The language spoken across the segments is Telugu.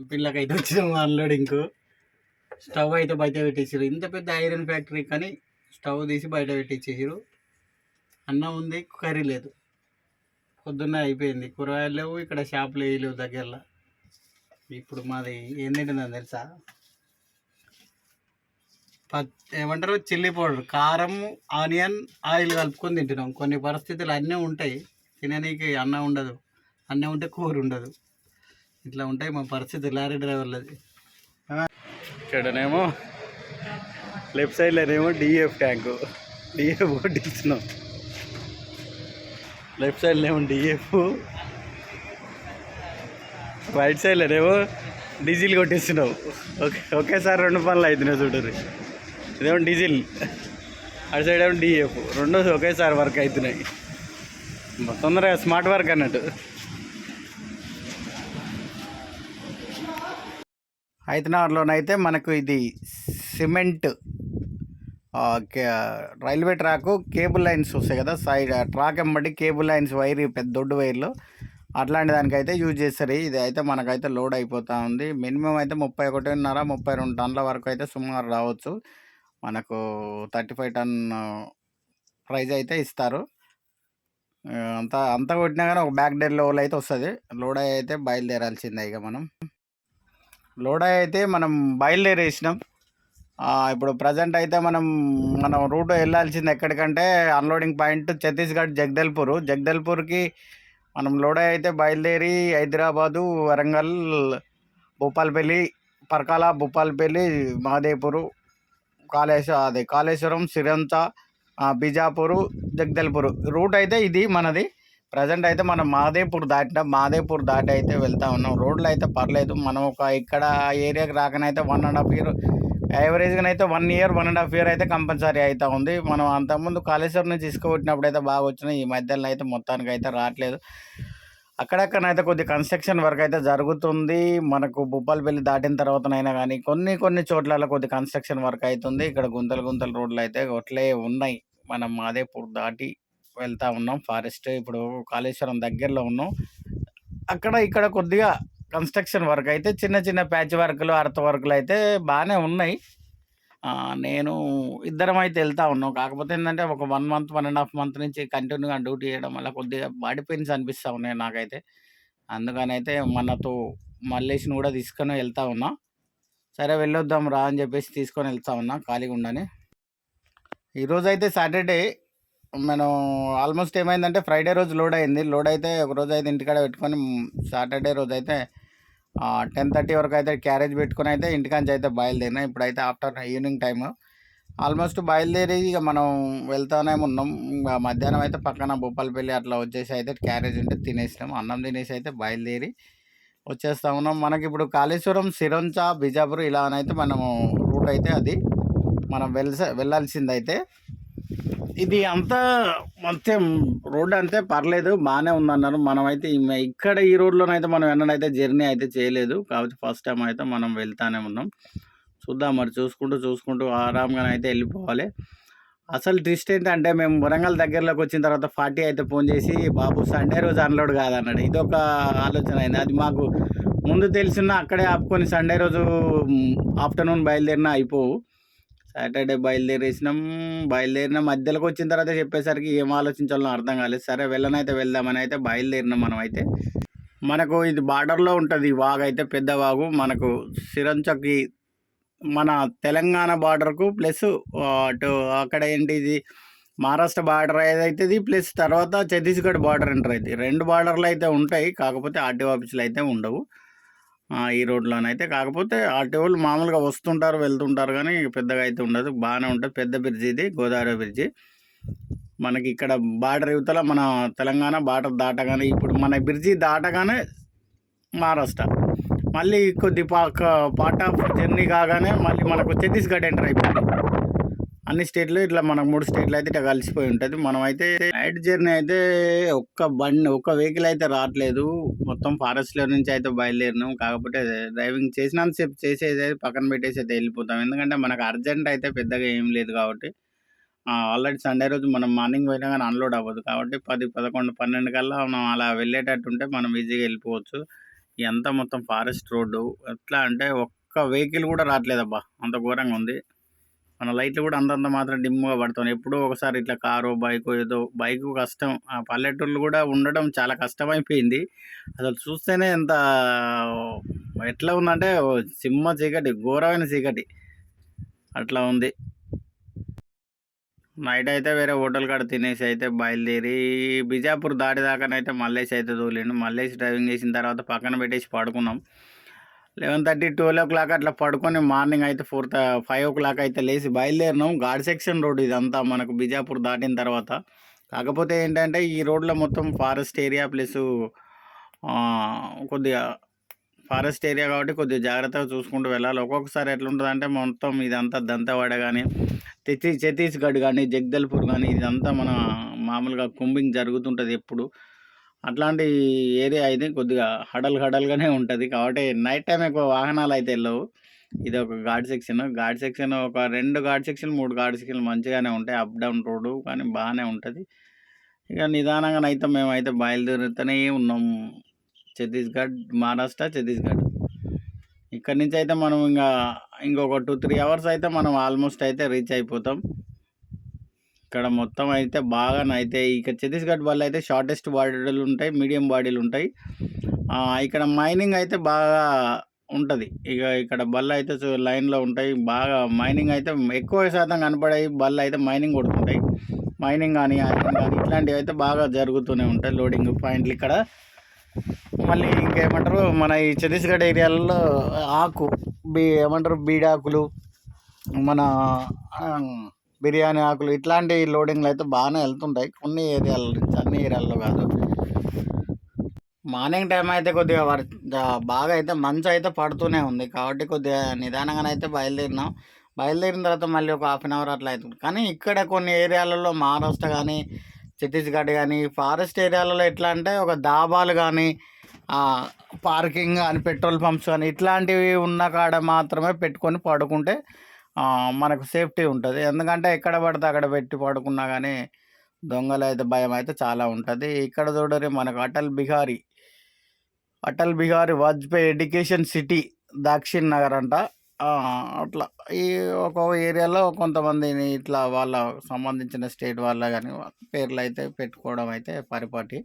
పిల్లకి అయితే వచ్చినాము ఇంకో. స్టవ్ అయితే బయట పెట్టేసారు ఇంత పెద్ద ఐరన్ ఫ్యాక్టరీ కానీ స్టవ్ తీసి బయట పెట్టించేసారు అన్నం ఉంది కర్రీ లేదు. పొద్దున్న అయిపోయింది. కూరగాయలు లేవు ఇక్కడ షాపులు వేయలేవు దగ్గరలో. ఇప్పుడు మాది ఏం తింటుందని తెలుసా? పత్ ఏమంటారు? Chilli powder. కారం ఆనియన్ ఆయిల్ కలుపుకొని తింటున్నాం. కొన్ని పరిస్థితులు అన్నీ ఉంటాయి. తిననీకి అన్నం ఉండదు. అన్నం ఉంటే కూర ఉండదు. ఇట్లా ఉంటాయి మా పరిస్థితి లారీ డ్రైవర్లది. ఇక్కడనేమో లెఫ్ట్ సైడ్లోనేమో డిఎఫ్ ట్యాంకు. డిఎఫ్ కొట్టిస్తున్నాం లెఫ్ట్ సైడ్లో డిఎఫ్ రైట్ సైడ్లోనేమో డీజిల్ కొట్టిస్తున్నావు ఓకే ఒకేసారి రెండు పనులు అవుతున్నాయి చూడరు ఇదేమో డీజిల్. అటు సైడ్ ఏమో డిఎఫ్ రెండు ఒకేసారి వర్క్ అవుతున్నాయి. తొందరగా స్మార్ట్ వర్క్ అన్నట్టు. హైదరాబాద్లోనైతే మనకు ఇది cement railway track cable lines వస్తాయి కదా సైడ్ ట్రాక్ ఎంబడి కేబుల్ లైన్స్ వైర్ పెద్ద దొడ్డు వైర్లు. అట్లాంటి దానికైతే యూజ్ చేస్తారు. ఇది అయితే మనకైతే లోడ్ అయిపోతూ ఉంది. మినిమం అయితే ముప్పై ఒకటిన్నర ముప్పై రెండు టన్నుల వరకు అయితే సుమారు రావచ్చు. మనకు థర్టీ ఫైవ్ టన్ ప్రైజ్ అయితే ఇస్తారు. అంత అంత కొట్టినా కానీ ఒక బ్యాక్ డేర్ లోల్ అయితే వస్తుంది. లోడ్ అయితే బయలుదేరాల్సిందే ఇక మనం. లోడ్ అయితే మనం బయలుదేరేసినాం. ఇప్పుడు ప్రజెంట్ అయితే మనం మనం రూట్ వెళ్ళాల్సింది ఎక్కడికంటే అన్లోడింగ్ పాయింట్ ఛత్తీస్గఢ్ జగదల్పూర్. జగదల్పూర్కి మనం లోడ్ అయితే బయలుదేరి హైదరాబాదు వరంగల్ భూపాలపల్లి పరకాల భూపాలపల్లి మహదేపూరు కాళేశ్వరం అదే కాళేశ్వరం సిరంత బీజాపూరు బిజాపూర్ జగదల్పూర్. రూట్ అయితే ఇది మనది. ప్రజెంట్ అయితే మనం మాదేపూర్ దాటిన మాదేపూర్ దాటి అయితే వెళ్తా ఉన్నాం. రోడ్లు అయితే పర్లేదు. మనం ఒక ఇక్కడ ఏరియాకి రాకనైతే వన్ అండ్ హాఫ్ ఇయర్ యావరేజ్గా అయితే one year one and half year అయితే కంపల్సరీ అయితే ఉంది. మనం అంతకుముందు కాళేశ్వరం నుంచి తీసుకుపోయినప్పుడు అయితే బాగా వచ్చినాయి ఈ మధ్యలో అయితే మొత్తానికి అయితే రావట్లేదు. అక్కడక్కడనైతే కొద్ది కన్స్ట్రక్షన్ వర్క్ అయితే జరుగుతుంది. మనకు భూపాలపల్లి దాటిన తర్వాతనైనా కానీ కొన్ని కొన్ని చోట్లలో కొద్ది కన్స్ట్రక్షన్ వర్క్ అవుతుంది. ఇక్కడ గుంతలు గుంతలు రోడ్లు అయితే ఒట్లే ఉన్నాయి. మనం మాదేపూర్ దాటి వెళ్తూ ఉన్నాం. ఫారెస్ట్ ఇప్పుడు కాళేశ్వరం దగ్గరలో ఉన్నాం. అక్కడ ఇక్కడ కొద్దిగా కన్స్ట్రక్షన్ వర్క్ అయితే చిన్న చిన్న ప్యాచ్ వర్క్లు అర్త వర్క్లు అయితే బాగానే ఉన్నాయి. నేను ఇద్దరం అయితే వెళ్తా ఉన్నాం. కాకపోతే ఏంటంటే ఒక one month one and half month నుంచి కంటిన్యూగా డ్యూటీ చేయడం వల్ల కొద్దిగా బాడీ పెయిన్స్ అనిపిస్తూ ఉన్నాయి నాకైతే. అందుకని అయితే మనతో మల్లేష్ని కూడా తీసుకొని వెళ్తా ఉన్నా. సరే వెళ్ళొద్దాం రా అని చెప్పేసి తీసుకొని వెళ్తా ఉన్నా ఖాళీగా ఉండని. ఈరోజు అయితే సాటర్డే. మనం ఆల్మోస్ట్ ఏమైందంటే ఫ్రైడే రోజు లోడ్ అయింది. లోడ్ అయితే ఒక రోజు అయితే ఇంటికాడ పెట్టుకొని సాటర్డే రోజు అయితే టెన్ థర్టీ వరకు అయితే క్యారేజ్ పెట్టుకొని అయితే ఇంటికాంచి అయితే బయలుదేరినా. ఇప్పుడైతే ఆఫ్టర్ ఈవినింగ్ టైమ్ ఆల్మోస్ట్ బయలుదేరి ఇక మనం వెళ్తానే ఉన్నాం. మధ్యాహ్నం అయితే పక్కన భూపాలపల్లి అట్లా వచ్చేసి అయితే క్యారేజ్ ఉంటే తినేసినాం. అన్నం తినేసి అయితే బయలుదేరి వచ్చేస్తా ఉన్నాం. మనకి ఇప్పుడు కాళేశ్వరం సిరంచ బిజాపూర్ ఇలానైతే మనము రూట్ అయితే అది మనం వెళ్ళ వెళ్ళాల్సిందైతే ఇది అంతా మొత్తం రోడ్డు అంతే పర్లేదు బాగానే ఉందన్నారు. మనమైతే ఇక్కడ ఈ రోడ్లోనైతే మనం ఎన్నడైతే జర్నీ అయితే చేయలేదు. కాబట్టి ఫస్ట్ టైం అయితే మనం వెళ్తానే ఉన్నాం. చూద్దాం మరి చూసుకుంటూ చూసుకుంటూ ఆరామ్గానే అయితే వెళ్ళిపోవాలి. అసలు ట్విస్ట్ ఏంటంటే మేము వరంగల్ దగ్గరలోకి వచ్చిన తర్వాత ఫార్టీ అయితే ఫోన్ చేసి బాబు సండే రోజు అన్లోడ్ కాదన్నాడు. ఇది ఒక ఆలోచన అయింది. అది మాకు ముందు తెలిసిన అక్కడే ఆపుకొని సండే రోజు ఆఫ్టర్నూన్ బయలుదేరినా అయిపోవు. సాటర్డే బయలుదేరేసినాం. బయలుదేరిన మధ్యలోకి వచ్చిన తర్వాత చెప్పేసరికి ఏం ఆలోచించాలో అర్థం కాలేదు. సరే వెళ్ళనైతే వెళ్దామని అయితే బయలుదేరినాం మనం అయితే. మనకు ఇది బార్డర్లో ఉంటుంది వాగు అయితే పెద్ద వాగు. మనకు సిరంచకి మన తెలంగాణ బార్డర్కు ప్లస్ అటు అక్కడ ఏంటి ఇది మహారాష్ట్ర బార్డర్ ఏదైతుంది ప్లస్ తర్వాత ఛత్తీస్గఢ్ బార్డర్ ఎంటర్ అవుతుంది రెండు బార్డర్లు అయితే ఉంటాయి కాకపోతే ఆర్టీఓ ఆఫీసులు అయితే ఉండవు. ఈ రోడ్లోనైతే. కాకపోతే ఆర్టీఓలు మామూలుగా వస్తుంటారు వెళ్తుంటారు కానీ పెద్దగా అయితే ఉండదు. బాగానే ఉంటుంది. పెద్ద బ్రిడ్జి ఇది గోదావరి బ్రిడ్జి మనకి ఇక్కడ బార్డర్ యువతల మన తెలంగాణ బార్డర్ దాటగానే ఇప్పుడు మన బ్రిడ్జి దాటగానే మహారాష్ట్ర. మళ్ళీ కొద్ది పాక పార్ట్ ఆఫ్ జర్నీ కాగానే మళ్ళీ మనకు ఛత్తీస్గఢ్ ఎంటర్ అయిపోయింది. అన్ని స్టేట్లు ఇట్లా మనకు మూడు స్టేట్లు అయితే ఇట్లా కలిసిపోయి ఉంటుంది. మనం అయితే నైట్ జర్నీ అయితే ఒక్క బండి ఒక్క వెహికల్ అయితే రావట్లేదు. మొత్తం ఫారెస్ట్లో నుంచి అయితే బయలుదేరినాం. కాకపోతే డ్రైవింగ్ చేసినంతసేపు చేసేది అయితే పక్కన పెట్టేసి అయితే వెళ్ళిపోతాం. ఎందుకంటే మనకు అర్జెంట్ అయితే పెద్దగా ఏం లేదు కాబట్టి. ఆల్రెడీ సండే రోజు మనం మార్నింగ్ పోయినా కానీ అన్లోడ్ అవ్వదు. కాబట్టి పది పదకొండు పన్నెండు కల్లా మనం అలా వెళ్ళేటట్టు ఉంటే మనం ఈజీగా వెళ్ళిపోవచ్చు. ఇదంతా మొత్తం ఫారెస్ట్ రోడ్డు. ఎట్లా అంటే ఒక్క వెహికల్ కూడా రావట్లేదబ్బా. అంత ఘోరంగా ఉంది. మన లైట్లు కూడా అంతంత మాత్రం డిమ్గా పడుతున్నాయి ఎప్పుడో ఒకసారి ఇట్లా కారు బైక్ ఏదో బైక్ కష్టం. ఆ పల్లెటూళ్ళు కూడా ఉండడం చాలా కష్టమైపోయింది. అసలు చూస్తేనే ఎంత ఎట్లా ఉందంటే ఓ సింహ చీకటి ఘోరమైన చీకటి. అట్లా ఉంది. నైట్ అయితే వేరే హోటల్ కాడ తినేసి అయితే బయలుదేరి బిజాపూర్ దాటిదాకానైతే మల్లేసి అయితే తోలిండు. మల్లేసి డ్రైవింగ్ చేసిన తర్వాత పక్కన పెట్టేసి పడుకున్నాం. Eleven thirty twelve o'clock అట్లా పడుకొని మార్నింగ్ అయితే ఫోర్ ఫైవ్ ఓ క్లాక్ అయితే లేచి బయలుదేరినాం. గాడ్ సెక్షన్ రోడ్ ఇదంతా మనకు బిజాపూర్ దాటిన తర్వాత. కాకపోతే ఏంటంటే ఈ రోడ్లో మొత్తం ఫారెస్ట్ ఏరియా ప్లస్ కొద్దిగా ఫారెస్ట్ ఏరియా కాబట్టి కొద్దిగా జాగ్రత్తగా చూసుకుంటూ వెళ్ళాలి. ఒక్కొక్కసారి ఎట్లుంటుంది అంటే మొత్తం ఇదంతా దంతవాడ కానీ తెచ్చి ఛత్తీస్గఢ్ కానీ జగదల్పూర్ కానీ ఇదంతా మన మామూలుగా కుంబింగ్ జరుగుతుంటుంది ఎప్పుడు. అట్లాంటి ఏరియా అయితే కొద్దిగా హడల్ హడల్గానే ఉంటుంది. కాబట్టి నైట్ టైం ఎక్కువ వాహనాలు అయితే వెళ్ళవు. ఇది ఒక ఘాట్ సెక్షన్. ఘాట్ సెక్షన్ ఒక రెండు ఘాట్ సెక్షన్ మూడు ఘాట్ సెక్షన్ మంచిగానే ఉంటాయి. అప్ డౌన్ రోడ్డు కానీ బాగానే ఉంటుంది. ఇక నిదానంగా అయితే మేమైతే బయలుదేరుతూనే ఉన్నాం. ఛత్తీస్గఢ్ మహారాష్ట్ర ఛత్తీస్గఢ్. ఇక్కడి నుంచి అయితే మనం ఇంకా ఇంకొక టూ త్రీ అవర్స్ అయితే మనం ఆల్మోస్ట్ అయితే రీచ్ అయిపోతాం. ఇక్కడ మొత్తం అయితే బాగా అయితే ఇక ఛత్తీస్గఢ్ వల్ల అయితే షార్టెస్ట్ బాడీలు ఉంటాయి మీడియం బాడీలు ఉంటాయి. ఇక్కడ మైనింగ్ అయితే బాగా ఉంటుంది. ఇక ఇక్కడ బళ్ళు అయితే లైన్లో ఉంటాయి. బాగా మైనింగ్ అయితే ఎక్కువ శాతం కనపడే బళ్ళు అయితే మైనింగ్ కొడుతుంటాయి. మైనింగ్ కానీ ఐరన్ కానీ ఇట్లాంటివి అయితే బాగా జరుగుతూనే ఉంటాయి. లోడింగ్ పాయింట్లు ఇక్కడ. మళ్ళీ ఇంకేమంటారు? మన ఈ ఛత్తీస్గఢ్ ఏరియాలలో ఆకు బీ ఏమంటారు? బీడాకులు మన బిర్యానీ ఆకులు ఇట్లాంటి లోడింగ్లు అయితే బాగానే వెళ్తుంటాయి. కొన్ని ఏరియాల నుంచి అన్ని ఏరియాల్లో కాదు. మార్నింగ్ టైం అయితే కొద్దిగా వర్ బాగా అయితే మంచు అయితే పడుతూనే ఉంది. కాబట్టి కొద్దిగా నిదానంగానే అయితే బయలుదేరినాం. బయలుదేరిన తర్వాత మళ్ళీ ఒక హాఫ్ అన్ అవర్ అట్లా అవుతుంది. కానీ ఇక్కడ కొన్ని ఏరియాలలో మహారాష్ట్ర కానీ ఛత్తీస్గఢ్ కానీ ఫారెస్ట్ ఏరియాలలో ఎట్లా అంటే ఒక దాబాలు కానీ పార్కింగ్ కానీ పెట్రోల్ పంప్స్ కానీ ఇట్లాంటివి ఉన్న కాడ మాత్రమే పెట్టుకొని పడుకుంటే ఆ, మనకు సేఫ్టీ ఉంటుంది. ఎందుకంటే ఎక్కడ పడితే అక్కడ పెట్టి పడుకున్నా కానీ దొంగలైతే భయం అయితే చాలా ఉంటుంది. ఇక్కడ చూడరి మనకు అటల్ బిహారీ. అటల్ బిహారీ వాజ్పేయి ఎడ్యుకేషన్ సిటీ దాక్షిణ్ నగర్ అంట. ఆ, అట్లా ఈ ఒక ఏరియాలో కొంతమందిని ఇట్లా వాళ్ళ సంబంధించిన స్టేట్ వాళ్ళ కానీ పేర్లు అయితే పెట్టుకోవడం అయితే పరిపాటి.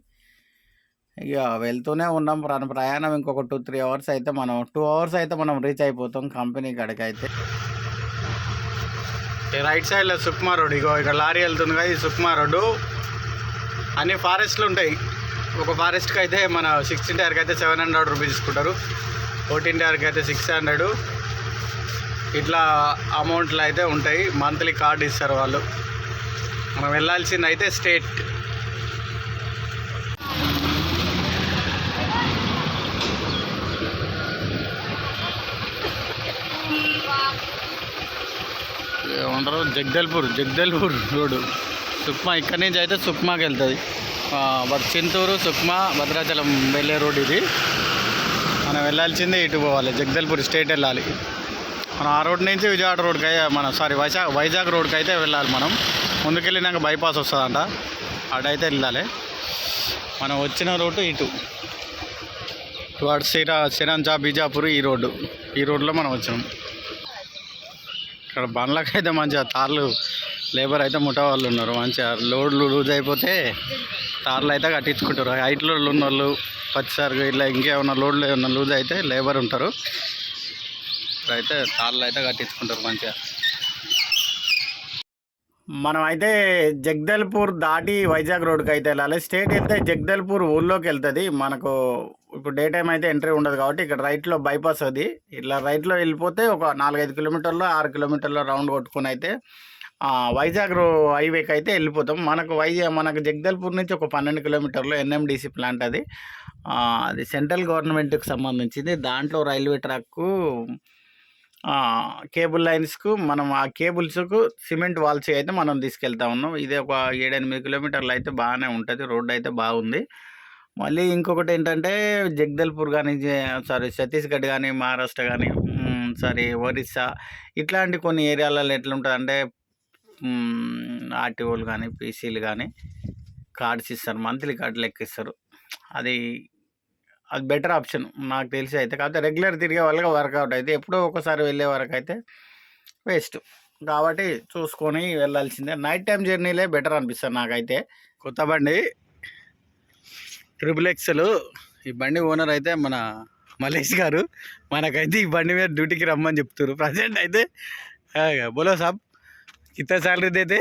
ఇక వెళ్తూనే ఉన్నాం. ప్ర- ప్రయాణం ఇంకొక టూ త్రీ అవర్స్ అయితే మనం టూ అవర్స్ అయితే మనం రీచ్ అయిపోతాం కంపెనీ కాడికి అయితే రైట్ సైడ్లో సుకుమార్ రోడ్. ఇగో ఇక్కడ లారీ వెళ్తుంది కదా ఇది సుకుమార్ రోడ్డు. అన్ని ఫారెస్ట్లు ఉంటాయి. ఒక ఫారెస్ట్కి అయితే మన సిక్స్టీన్ టైర్కి అయితే సెవెన్ హండ్రెడ్ రూపీస్ తీసుకుంటారు ఫోర్టీన్ టైర్కి అయితే సిక్స్ హండ్రెడ్ ఇట్లా అమౌంట్లు అయితే ఉంటాయి. మంత్లీ కార్డు ఇస్తారు వాళ్ళు. మనం వెళ్ళాల్సింది అయితే స్టేట్ ఏమంటారు? జగదల్పూర్ జగదల్పూర్ రోడ్డు. సుక్మా ఇక్కడి నుంచి అయితే సుక్మాకి వెళ్తుంది. చింతూరు సుక్మా భద్రాచలం వెళ్ళే రోడ్ ఇది. మనం వెళ్ళాల్సిందే ఇటు పోవాలి. జగదల్పూర్ స్టేట్ వెళ్ళాలి. మనం ఆ రోడ్ నుంచి విజయవాడ రోడ్కి అయితే మన సారీ వైజాగ్ వైజాగ్ రోడ్కి అయితే వెళ్ళాలి మనం. ముందుకెళ్ళినాక బైపాస్ వస్తుందంట. అటైతే వెళ్ళాలి. మనం వచ్చిన రోడ్డు ఇటు. టువార్డ్స్ సిరా సిరంజా బీజాపూర్ ఈ రోడ్డు. ఈ రోడ్లో మనం వచ్చినాం. ఇక్కడ బండ్లకైతే మంచిగా తార్లు లేబర్ అయితే ముఠా వాళ్ళు ఉన్నారు. మంచిగా లోడ్లు లూజ్ అయిపోతే తార్లు అయితే కట్టించుకుంటారు. హైట్ లోడ్లు ఉన్న వాళ్ళు పచ్చిసారి ఇట్లా ఇంకేమన్నా లోడ్లు ఏమన్నా లూజ్ అయితే లేబర్ ఉంటారు. అయితే తార్లు అయితే కట్టించుకుంటారు మంచిగా. మనం అయితే జగదల్పూర్ దాటి వైజాగ్ రోడ్కి అయితే వెళ్ళాలి. స్టేట్ వెళ్తే జగదల్పూర్ ఊళ్ళోకి వెళ్తుంది. మనకు ఇప్పుడు డే టైం అయితే ఎంట్రీ ఉండదు కాబట్టి ఇక్కడ రైట్లో బైపాస్ అది. ఇట్లా రైట్లో వెళ్ళిపోతే ఒక నాలుగైదు కిలోమీటర్లు ఆరు కిలోమీటర్ల రౌండ్ కొట్టుకొని అయితే వైజాగ్ హైవేకి అయితే వెళ్ళిపోతాం. మనకు వైజాగ్ మనకు జగదల్పూర్ నుంచి ఒక పన్నెండు కిలోమీటర్లు ఎన్ఎండిసి ప్లాంట్ అది. అది సెంట్రల్ గవర్నమెంట్కి సంబంధించింది. దాంట్లో రైల్వే ట్రాక్కు కేబుల్ లైన్స్కు మనం ఆ కేబుల్స్కు సిమెంట్ వాల్స్ అయితే మనం తీసుకెళ్తా ఉన్నాం. ఇది ఒక ఏడెనిమిది కిలోమీటర్లు అయితే బాగానే ఉంటుంది. రోడ్డు అయితే బాగుంది. మళ్ళీ ఇంకొకటి ఏంటంటే జగదల్పూర్ కానీ సారీ ఛత్తీస్గఢ్ కానీ మహారాష్ట్ర కానీ సారీ ఒరిస్సా ఇట్లాంటి కొన్ని ఏరియాలలో ఎట్లుంటుంది అంటే ఆర్టీఓలు కానీ పీసీలు కానీ కార్డ్స్ ఇస్తారు మంత్లీ కార్డులు లెక్కిస్తారు. అది అది బెటర్ ఆప్షన్ నాకు తెలిసి అయితే. కాకపోతే రెగ్యులర్ తిరిగే వాళ్ళకి వర్కౌట్ అయితే ఎప్పుడో ఒకసారి వెళ్ళే వరకు అయితే వేస్ట్. కాబట్టి చూసుకొని వెళ్ళాల్సిందే. నైట్ టైం జర్నీలే బెటర్ అనిపిస్తుంది నాకైతే. కొత్త బండి ట్రిపుల్ ఎక్సెల్ ఈ బండి ఓనర్ అయితే మన మలేష్ గారు. మనకైతే ఈ బండి మీద డ్యూటీకి రమ్మని చెప్తున్నారు ప్రజెంట్ అయితే బోలో సాబ్. ఇంత శాలరీ అయితే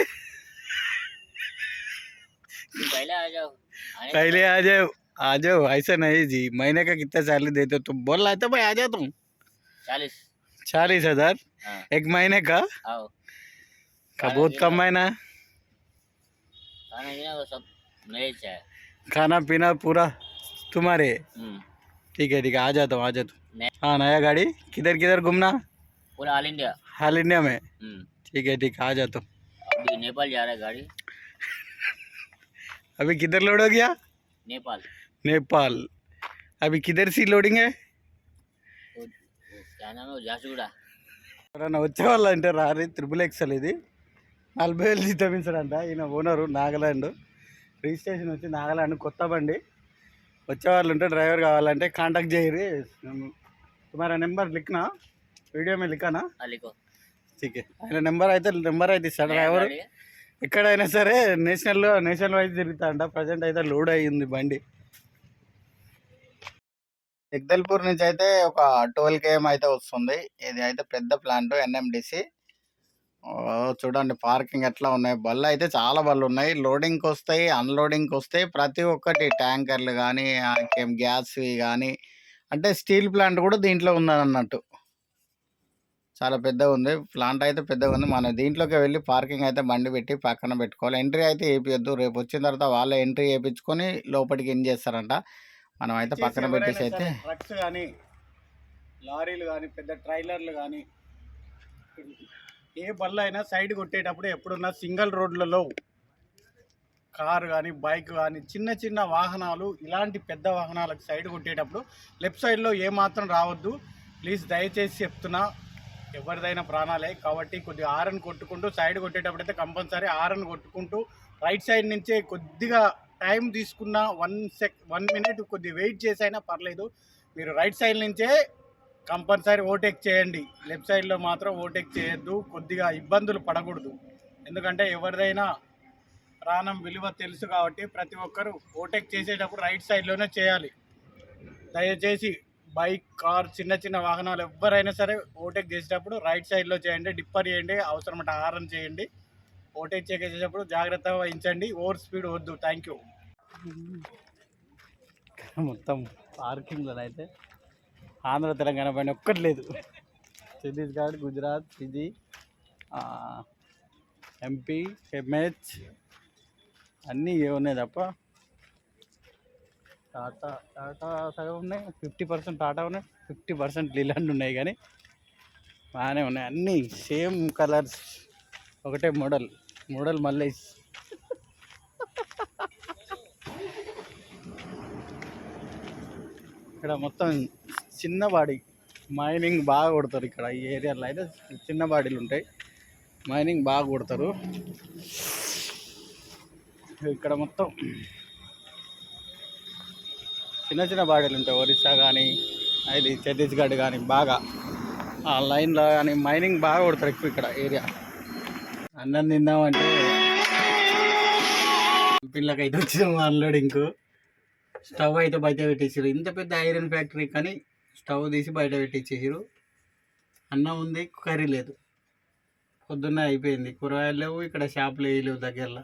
పైలే ఆజావు ఆజావు ఐసా నీ మైనాకా ఇంత శాలరీ దేతే తు బోల్ అయితే పోయి ఆజా చాలీస్. చాలీస్ హజార్ ఎక్ మైనాకా? బహుత్ కమ్మైనా? खाना पीना पूरा तुम्हारे हम्म, ठीक है ठीक है आ जाता हूँ आ जाता हूँ नहीं। हाँ नया गाड़ी किधर किधर घूमना पूरा ऑल इंडिया हाल इंडिया में हम्म, ठीक है ठीक है आ जाता हूँ अभी नेपाल जा रहा है गाड़ी अभी किधर लोड हो गया नेपाल नेपाल अभी किधर सी लोडिंग है वो, वो क्या नाम है वो झारसुगुड़ा ఎవరైనా వచ్చేవాళ్ళు అంటే రారి త్రిబుల్ ఎక్సెల్ ఇది నలభై వేలు జీతం ఇస్తాడంట ఈయన ఓనరు నాగాలాండ్ రిజిస్ట్రేషన్ వచ్చి నాగాలాండ్ కొత్త బండి. వచ్చేవాళ్ళు ఉంటే డ్రైవర్ కావాలంటే కాంటాక్ట్ చేయరు. తుమారా నెంబర్ లిక్నా? వీడియో మీద లిక్కానా ఠీకే ఆయన నెంబర్ అయితే నెంబర్ అయితే ఇస్తాడు డ్రైవర్. ఎక్కడైనా సరే నేషనల్లో నేషనల్ వైజ్ తిరుగుతా అంట ప్రజెంట్ అయితే లోడ్ అయ్యింది బండి. జగ్దల్పూర్ నుంచి అయితే ఒక ట్వెల్వ్ కేఎం అయితే వస్తుంది. ఇది అయితే పెద్ద ప్లాంట్ ఎన్ఎండిసి. చూడండి పార్కింగ్ ఎట్లా ఉన్నాయి. బళ్ళు అయితే చాలా బళ్ళు ఉన్నాయి. లోడింగ్కి వస్తాయి అన్లోడింగ్కి వస్తాయి. ప్రతి ఒక్కటి ట్యాంకర్లు కానీ గ్యాస్వి కానీ అంటే స్టీల్ ప్లాంట్ కూడా దీంట్లో ఉన్నది అన్నట్టు చాలా పెద్దగా ఉంది. ప్లాంట్ అయితే పెద్దగా ఉంది. మనం దీంట్లోకి వెళ్ళి పార్కింగ్ అయితే బండి పెట్టి పక్కన పెట్టుకోవాలి. ఎంట్రీ అయితే వేయద్దు రేపు వచ్చిన తర్వాత వాళ్ళే ఎంట్రీ వేయించుకొని లోపలికి ఇన్ చేస్తారంట? మనం అయితే పక్కన పెట్టేసి అయితే ట్రక్స్ కానీ లారీలు కానీ పెద్ద ట్రైలర్లు కానీ ఏ బళ్ళు అయినా సైడ్ కొట్టేటప్పుడు ఎప్పుడున్నా సింగిల్ రోడ్లలో కారు కానీ బైక్ కానీ చిన్న చిన్న వాహనాలు ఇలాంటి పెద్ద వాహనాలకు సైడ్ కొట్టేటప్పుడు లెఫ్ట్ సైడ్లో ఏమాత్రం రావద్దు. ప్లీజ్ దయచేసి చెప్తున్నా ఎవరిదైనా ప్రాణాలే. కాబట్టి కొద్దిగా ఆరన్ కొట్టుకుంటూ సైడ్ కొట్టేటప్పుడు అయితే కంపల్సరీ ఆరన్ కొట్టుకుంటూ రైట్ సైడ్ నుంచే కొద్దిగా టైం తీసుకున్న వన్ సెక్ వన్ మినిట్ కొద్దిగా వెయిట్ చేసైనా పర్లేదు. మీరు రైట్ సైడ్ నుంచే కంపల్సరీ ఓవర్టేక్ చేయండి. లెఫ్ట్ సైడ్లో మాత్రం ఓవర్టేక్ చేయొద్దు. కొద్దిగా ఇబ్బందులు పడకూడదు. ఎందుకంటే ఎవరిదైనా ప్రాణం విలువ తెలుసు కాబట్టి ప్రతి ఒక్కరూ ఓవర్టేక్ చేసేటప్పుడు రైట్ సైడ్లోనే చేయాలి. దయచేసి బైక్ కార్ చిన్న చిన్న వాహనాలు ఎవరైనా సరే ఓవర్టేక్ చేసేటప్పుడు రైట్ సైడ్లో చేయండి. డిప్పర్ చేయండి. అవసరమంట హారం చేయండి. ఓవర్టేక్ చేసేటప్పుడు జాగ్రత్తగా వహించండి. ఓవర్ స్పీడ్ వద్దు. Thank you. మొత్తం పార్కింగ్లో అయితే ఆంధ్ర తెలంగాణ పైన ఒక్కటి లేదు. ఛత్తీస్గఢ్ గుజరాత్ ఫిజీ ఎంపీ ఎంహెచ్ అన్నీ ఏమున్నాయి ఉన్నాయి తప్ప టాటా టాటా సగం ఉన్నాయి. ఫిఫ్టీ పర్సెంట్ టాటా ఉన్నాయి. ఫిఫ్టీ పర్సెంట్ లీలాండ్ ఉన్నాయి కానీ బాగానే ఉన్నాయి. అన్నీ సేమ్ కలర్స్. ఒకటే మోడల్. మోడల్ మళ్ళీ ఇక్కడ మొత్తం చిన్న బాడీ మైనింగ్ బాగా కొడతారు ఇక్కడ ఈ ఏరియాలో అయితే చిన్న బాడీలు ఉంటాయి. మైనింగ్ బాగా కొడతారు. ఇక్కడ మొత్తం చిన్న చిన్న బాడీలు ఉంటాయి. ఒరిస్సా కానీ ఇది ఛత్తీస్గఢ్ కానీ బాగా. ఆ లైన్లో కానీ మైనింగ్ బాగా కొడతారు ఎక్కువ ఇక్కడ ఏరియా. అన్నం తిందామంటే పిల్లకైతే అయితే అన్లోడింగ్కు స్టవ్ అయితే బయట పెట్టేసారు ఇంత పెద్ద ఐరన్ ఫ్యాక్టరీ కానీ స్టవ్ తీసి బయట పెట్టించేసారు అన్నం ఉంది కర్రీ లేదు. పొద్దున్న అయిపోయింది. కూరగాయలు లేవు ఇక్కడ షాపులు వేయలేవు దగ్గరలో.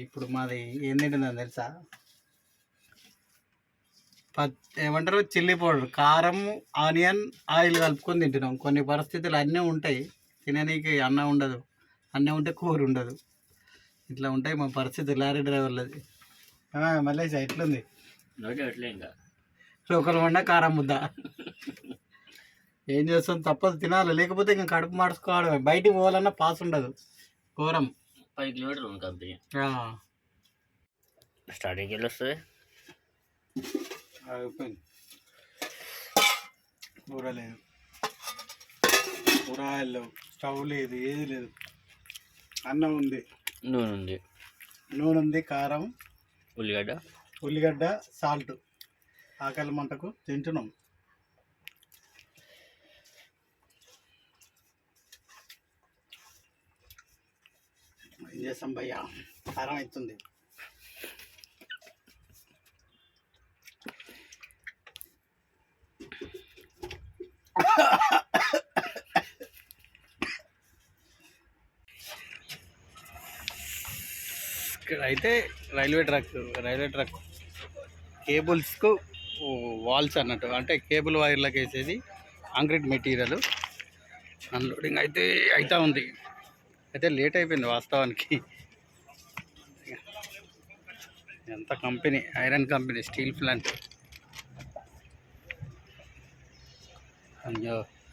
ఇప్పుడు మాది ఏం తింటుందని తెలుసా? పత్ ఏమంటారు? Chilli powder. కారం ఆనియన్ ఆయిల్ కలుపుకొని తింటున్నాం. కొన్ని పరిస్థితులు అన్నీ ఉంటాయి. తిననీకి అన్నం ఉండదు. అన్నం ఉంటే కూర ఉండదు. ఇట్లా ఉంటాయి మా పరిస్థితి లారీ డ్రైవర్లది. మళ్ళీ ఎట్లుంది? నోటే ఇంకా. లోకల్ వండ కారం ముద్ద. ఏం చేస్తాం? తప్పదు తినాలి. లేకపోతే ఇంకా కడుపు మార్చుకోవడమే బయటికి పోవాలన్నా పాస్ ఉండదు. ఘోరం. పది కిలోమీటర్లు ఉంది కంపెనీ ఆ, స్టార్టింగ్కి వెళ్ళి వస్తుంది? అయిపోయింది కూర లేదు. కూరగాయలు లేవు. స్టవ్ లేదు ఏది లేదు. అన్నం ఉంది. నూనె ఉంది. నూనె ఉంది కారం ఉల్లిగడ్డ. ఉల్లిగడ్డ సాల్ట్. ఆకలి మంటకు తింటున్నాం. ఏం చేస్తాం భయ్యా? కారం అవుతుంది. ఇక్కడ అయితే రైల్వే ట్రక్ రైల్వే ట్రక్. కేబుల్స్కు వాల్స్ అన్నట్టు అంటే కేబుల్ వైర్లకు వేసేది కాంక్రీట్ మెటీరియల్ అన్లోడింగ్ అయితే అవుతూ ఉంది. అయితే లేట్ అయిపోయింది వాస్తవానికి. ఎంత company iron company steel plant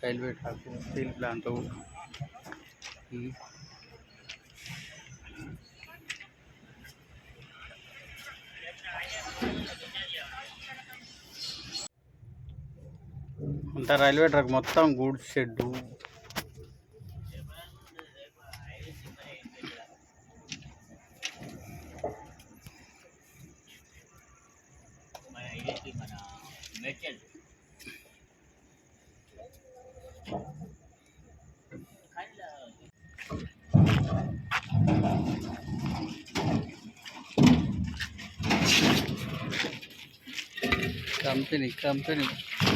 railway track steel plant అంతా రైల్వే ట్రాక్ మొత్తం గూడ్స్ షెడ్ మన ఇది మన మెటల్ కంపెనీ కంపెనీ అని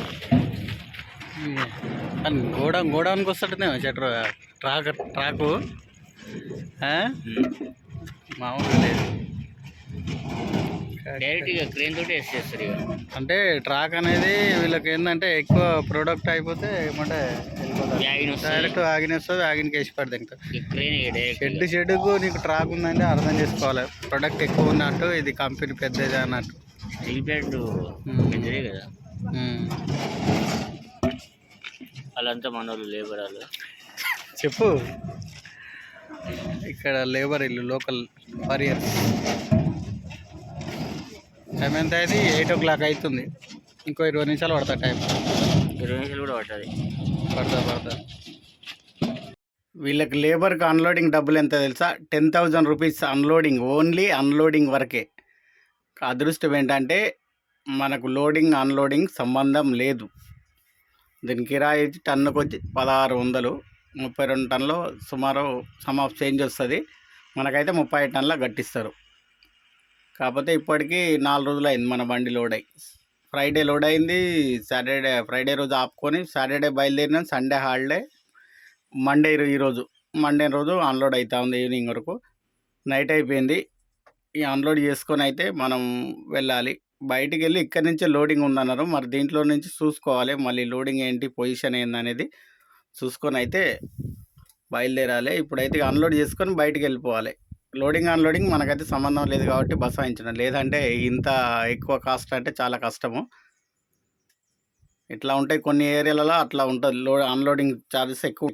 గోడౌన్ గోడౌన్కి వస్తుంటేనే చెట్టు ట్రాక్ ట్రాకు? లేదు. డైరెక్ట్గా క్రేన్ తోటి వేసేస్తారు ఇక. అంటే ట్రాక్ అనేది వీళ్ళకి ఏంటంటే ఎక్కువ ప్రోడక్ట్ అయిపోతే ఏమంటే డైరెక్ట్ ఆగిన వస్తుంది. ఆగినకి వేసి పడితే ఇంకా షెడ్ షెడ్కు నీకు ట్రాక్ ఉందంటే అర్థం చేసుకోవాలి. ప్రొడక్ట్ ఎక్కువ ఉన్నట్టు ఇది కంపెనీ పెద్దది అన్నట్టు. స్టీల్ ప్లాంట్ మ్మ్. పెద్దదే కదా. వాళ్ళంతా మన వాళ్ళు లేబర్ వాళ్ళు చెప్పు. ఇక్కడ లేబర్ ఇల్లు లోకల్ వారియర్ టైం ఎంత అయింది ఎయిట్ ఓ క్లాక్ అవుతుంది ఇంకో ఇరవై నిమిషాలు పడతా టైం. ఇరవై నిమిషాలు కూడా పడుతుంది. పడతా పడతా. వీళ్ళకి లేబర్కి అన్లోడింగ్ డబ్బులు ఎంత తెలుసా? Ten thousand rupees unloading only unloading వరకే. అదృష్టం ఏంటంటే మనకు లోడింగ్ అన్లోడింగ్ సంబంధం లేదు. దీని కిరాయి వచ్చి టన్నుకు వచ్చి పదహారు వందలు. ముప్పై రెండు టన్నులు సుమారు సమ్ ఆఫ్ చేంజ్ వస్తుంది. మనకైతే ముప్పై టన్నుల గట్టిస్తారు కాకపోతే ఇప్పటికీ నాలుగు రోజులు అయింది మన బండి లోడ్ అయ్యి ఫ్రైడే లోడ్ అయింది. సాటర్డే ఫ్రైడే రోజు ఆపుకొని సాటర్డే బయలుదేరినాం. Sunday holiday. మండే ఈరోజు మండే రోజు అన్లోడ్ అవుతా ఉంది ఈవినింగ్ వరకు. నైట్ అయిపోయింది. ఈ అన్లోడ్ చేసుకొని అయితే మనం వెళ్ళాలి. బయటికి వెళ్ళి ఇక్కడి నుంచే లోడింగ్ ఉందన్నారు. మరి దీంట్లో నుంచి చూసుకోవాలి. మళ్ళీ లోడింగ్ ఏంటి? పొజిషన్ ఏందనేది చూసుకొని అయితే బయలుదేరాలి. ఇప్పుడైతే అన్లోడ్ చేసుకొని బయటికి వెళ్ళిపోవాలి లోడింగ్ అన్లోడింగ్ మనకైతే సంబంధం లేదు కాబట్టి బస్ లేదంటే ఇంత ఎక్కువ కాస్ట్ అంటే చాలా కష్టము. ఇట్లా ఉంటాయి కొన్ని ఏరియాలలో అట్లా ఉంటుంది. లో అన్లోడింగ్ ఛార్జెస్ ఎక్కువ